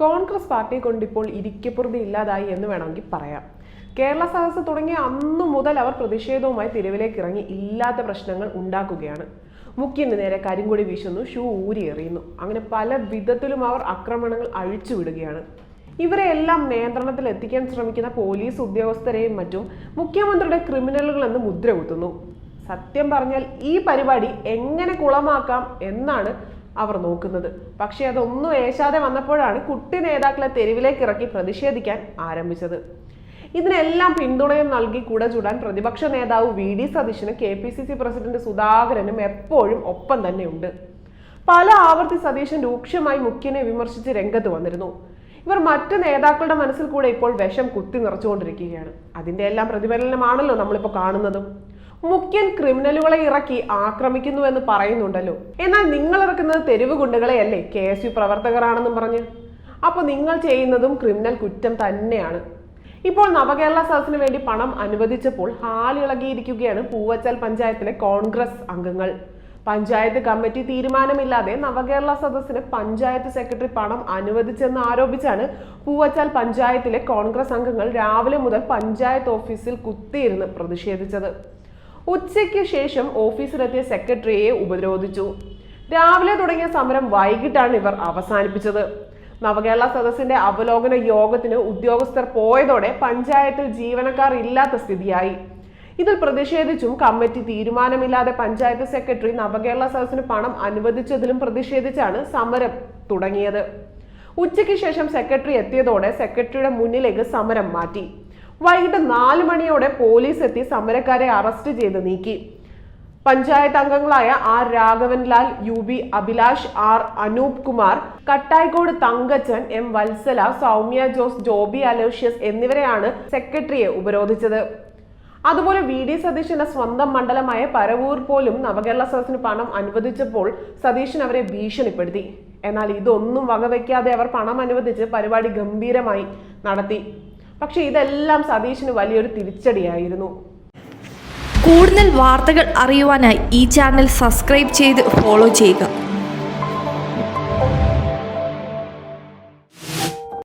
Congress party കൊണ്ടിപ്പോൾ ഇരിക്കപ്പുറതി ഇല്ലാതായി എന്ന് വേണമെങ്കിൽ പറയാം. കേരള സദസ് തുടങ്ങിയ അന്നു മുതൽ അവർ പ്രതിഷേധവുമായി തെരുവിലേക്ക് ഇറങ്ങി ഇല്ലാത്ത പ്രശ്നങ്ങൾ ഉണ്ടാക്കുകയാണ്. മുഖ്യന് നേരെ കരിങ്കൊടി വീശുന്നു ഷൂ ഊരി എറിയുന്നു. അങ്ങനെ പല വിധത്തിലും അവർ ആക്രമണങ്ങൾ അഴിച്ചുവിടുകയാണ് ഇവരെ എല്ലാം നിയന്ത്രണത്തിൽ എത്തിക്കാൻ ശ്രമിക്കുന്ന പോലീസ് ഉദ്യോഗസ്ഥരെയും മറ്റും മുഖ്യമന്ത്രിയുടെ ക്രിമിനലുകൾ എന്ന് മുദ്ര കുത്തുന്നു. സത്യം പറഞ്ഞാൽ ഈ പരിപാടി എങ്ങനെ കുളമാക്കാം എന്നാണ് അവർ നോക്കുന്നത്. പക്ഷേ അതൊന്നും ഏശാതെ വന്നപ്പോഴാണ് കുട്ടി നേതാക്കളെ തെരുവിലേക്ക് ഇറക്കി പ്രതിഷേധിക്കാൻ ആരംഭിച്ചത്. ഇതിനെല്ലാം പിന്തുണയും നൽകി കൂടെ ചൂടാൻ പ്രതിപക്ഷ നേതാവ് വി. ഡി. സതീശന് K. P. C. C president സുധാകരനും എപ്പോഴും ഒപ്പം തന്നെയുണ്ട്. പല ആവർത്തി സതീശൻ രൂക്ഷമായി മുഖ്യനെ വിമർശിച്ച് രംഗത്ത് വന്നിരുന്നു. ഇവർ മറ്റ് നേതാക്കളുടെ മനസ്സിൽ കൂടെ ഇപ്പോൾ വിഷം കുത്തി നിറച്ചുകൊണ്ടിരിക്കുകയാണ്. അതിന്റെ എല്ലാം പ്രതിഫലനമാണല്ലോ നമ്മളിപ്പോൾ കാണുന്നതും. മുഖ്യൻ ക്രിമിനലുകളെ ഇറക്കി ആക്രമിക്കുന്നു എന്ന് പറയുന്നുണ്ടല്ലോ. എന്നാൽ നിങ്ങൾ ഇറക്കുന്നത് തെരുവ് ഗുണ്ടകളെയല്ലേ? കെ എസ് യു പ്രവർത്തകരാണെന്നും പറഞ്ഞ്. അപ്പൊ നിങ്ങൾ ചെയ്യുന്നതും ക്രിമിനൽ കുറ്റം തന്നെയാണ്. ഇപ്പോൾ നവകേരള സദസ്സിന് വേണ്ടി പണം അനുവദിച്ചപ്പോൾ ഹാലിളകിയിരിക്കുകയാണ് പൂവച്ചൽ പഞ്ചായത്തിലെ കോൺഗ്രസ് അംഗങ്ങൾ. പഞ്ചായത്ത് കമ്മിറ്റി തീരുമാനമില്ലാതെ നവകേരള സദസ്സിന് പഞ്ചായത്ത് സെക്രട്ടറി പണം അനുവദിച്ചെന്ന് ആരോപിച്ചാണ് പൂവച്ചാൽ പഞ്ചായത്തിലെ കോൺഗ്രസ് അംഗങ്ങൾ രാവിലെ മുതൽ പഞ്ചായത്ത് ഓഫീസിൽ കുത്തിയിരുന്ന് പ്രതിഷേധിച്ചത്. ഉച്ചയ്ക്ക് ശേഷം ഓഫീസിലെത്തിയ സെക്രട്ടറിയെ ഉപരോധിച്ചു. രാവിലെ തുടങ്ങിയ സമരം വൈകിട്ടാണ് ഇവർ അവസാനിപ്പിച്ചത്. നവകേരള സദസ്സിന്റെ അവലോകന യോഗത്തിന് ഉദ്യോഗസ്ഥർ പോയതോടെ പഞ്ചായത്തിൽ ജീവനക്കാർ ഇല്ലാത്ത സ്ഥിതിയായി. ഇതിൽ പ്രതിഷേധിച്ചും കമ്മിറ്റി തീരുമാനമില്ലാതെ പഞ്ചായത്ത് സെക്രട്ടറി നവകേരള സദസ്സിന് പണം അനുവദിച്ചതിലും പ്രതിഷേധിച്ചാണ് സമരം തുടങ്ങിയത്. ഉച്ചയ്ക്ക് ശേഷം സെക്രട്ടറി എത്തിയതോടെ സെക്രട്ടറിയുടെ മുന്നിലേക്ക് സമരം മാറ്റി. വൈകിട്ട് നാല് മണിയോടെ പോലീസ് എത്തി സമരക്കാരെ അറസ്റ്റ് ചെയ്ത് നീക്കി. പഞ്ചായത്ത് അംഗങ്ങളായ R Raghavanlal U B Abhilash R Anoop Kumar Kattayikode Thankachan M Vatsala Soumya Jose Joby Aloysius എന്നിവരെയാണ് സെക്രട്ടറിയെ ഉപരോധിച്ചത്. അതുപോലെ വി ഡി സതീശന്റെ സ്വന്തം മണ്ഡലമായ പരവൂർ പോലും നവകേരള സദസ്സിന് പണം അനുവദിച്ചപ്പോൾ സതീശൻ അവരെ ഭീഷണിപ്പെടുത്തി. എന്നാൽ ഇതൊന്നും വകവയ്ക്കാതെ അവർ പണം അനുവദിച്ച് പരിപാടി ഗംഭീരമായി നടത്തി. പക്ഷെ ഇതെല്ലാം സതീഷിന് വലിയൊരു തിരിച്ചടിയായിരുന്നു. കൂടുതൽ വാർത്തകൾ അറിയുവാനായി ഈ ചാനൽ സബ്സ്ക്രൈബ് ചെയ്ത് ഫോളോ ചെയ്യുക.